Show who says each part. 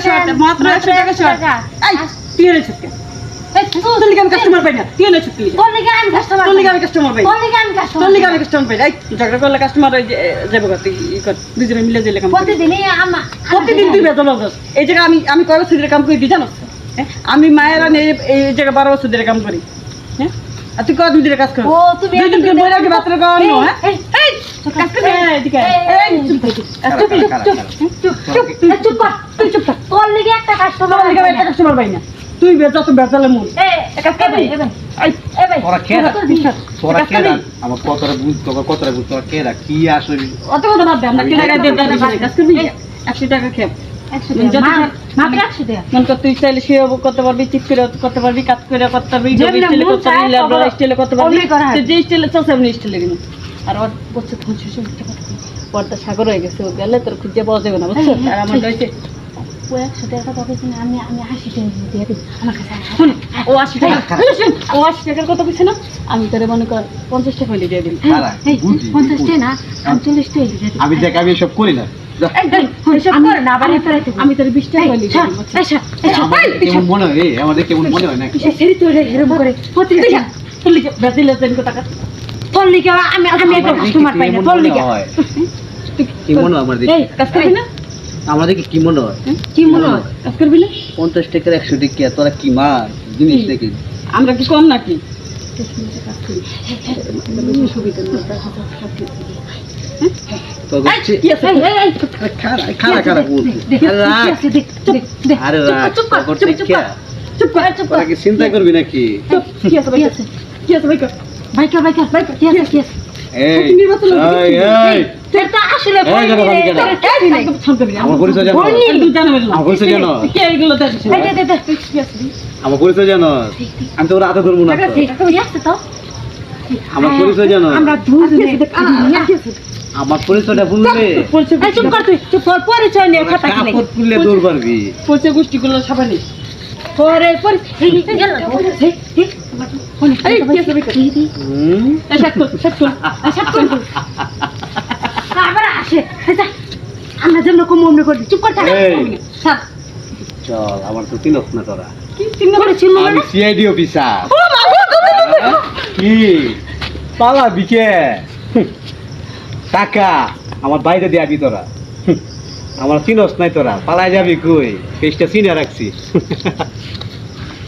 Speaker 1: Short মাত্র একশো টাকা শর্ট। এই তুই এনে ছুটকে। তোর লিগে আমি কাস্টমার পাই না। তুই এনে ছুটকে
Speaker 2: তোর লিগে আমি customer
Speaker 1: তোর লিগে আমি কাস্টমার পাই।
Speaker 2: তোর লিগে আমি customer
Speaker 1: তোর লিগে আমি কাস্টমার পাই। এই ঝগড়া করলে কাস্টমার ওই যাব গা, ই কর। দুজনে মিলে দিলে কাম
Speaker 2: আমা-
Speaker 1: প্রতিদিন তুই বেতন হস এই জায়গা আমি আমি কয় বছর কাম করি জানোস? হ্যাঁ? আমি মায়ের এই- এই জায়গা বারো বছর ধরে কাম করি। হ্যাঁ? আর তুই কয় দুই দিনে কাজ কর
Speaker 2: ও, তুমি
Speaker 1: বাত্রা হ্যাঁ? তুই। মন তুই চাইলে শুয়ে করতে পারবি চিপ করে করতে পারবি কাজ করে করতে পারবি করতে পারবি
Speaker 2: হয়।
Speaker 1: সে আর ওর পর্দা সাগর হয়ে গেছে ও গেলে তোর খুঁজে পাওয়া যাবে না বুঝছ? আর আমার রয়েছে
Speaker 2: ও একশো টাকা তো কিছু আমি আমি আশি টাকা দিয়ে দিই আমার কাছে
Speaker 1: শুন ও আশি টাকা। শুন, শুন, ও আশি টাকার কথা বুঝছে না আমি তোরে মনে কর পঞ্চাশ টাকা হইলে দিয়ে দিন
Speaker 3: খারা,
Speaker 2: এই,
Speaker 3: বুঝি,
Speaker 2: পঞ্চাশ টাকা না আমি চল্লিশ টাকা দিয়ে দিই
Speaker 3: আমি দেখ আমি এসব করি না।
Speaker 1: আমি- তোর বিশ টাকা
Speaker 3: মনে হয়? রে আমাদের কেমন মনে হয় না
Speaker 1: তোর লিগে কো টাকা
Speaker 2: তোর লিগে আমি আমি একটা কাস্টমার পাই না তোর লিগে
Speaker 3: কি মনে হয় আমার দেখে
Speaker 1: এই কাজ করবি না?
Speaker 3: কি মনে হয়?
Speaker 2: মনে হয়?
Speaker 1: কাজ করবি না?
Speaker 3: পঞ্চাশ টাকার একশো টাকা তোরা জিনিস দেখে।
Speaker 1: আমরা কম নাকি? কি
Speaker 3: চিন্তা করবি নাকি?
Speaker 1: কি আছে
Speaker 2: কি আছে? বাইকা, বাইকা, বাইকা, কি কি।
Speaker 3: আমার পরিচয় জানো?
Speaker 1: না।
Speaker 3: আমি তো ওর হাতে ধরবো? আমার পরিচয় জানো?
Speaker 2: আমরা
Speaker 3: পরিচয়টা ভুললে
Speaker 1: পরিচয়
Speaker 2: নিয়ে কথা
Speaker 1: পরিচয় গোষ্ঠীগুলো সবাই নেই।
Speaker 2: পরে, পরে। আবার আসে। আমরা যেন কম অমনি করি চুপ কর থাক।
Speaker 3: চল আমার তো চিনস না তোরা
Speaker 1: কি চিন্তা
Speaker 2: করে চিনবো
Speaker 3: আমি? CID officer. কি পালা বিকে টাকা আমার বাইরে দিয়াবি তোরা হুঁ, আমার চিনস নাই তোরা পালাই যাবি কই? পেজটা চিনে রাখছি।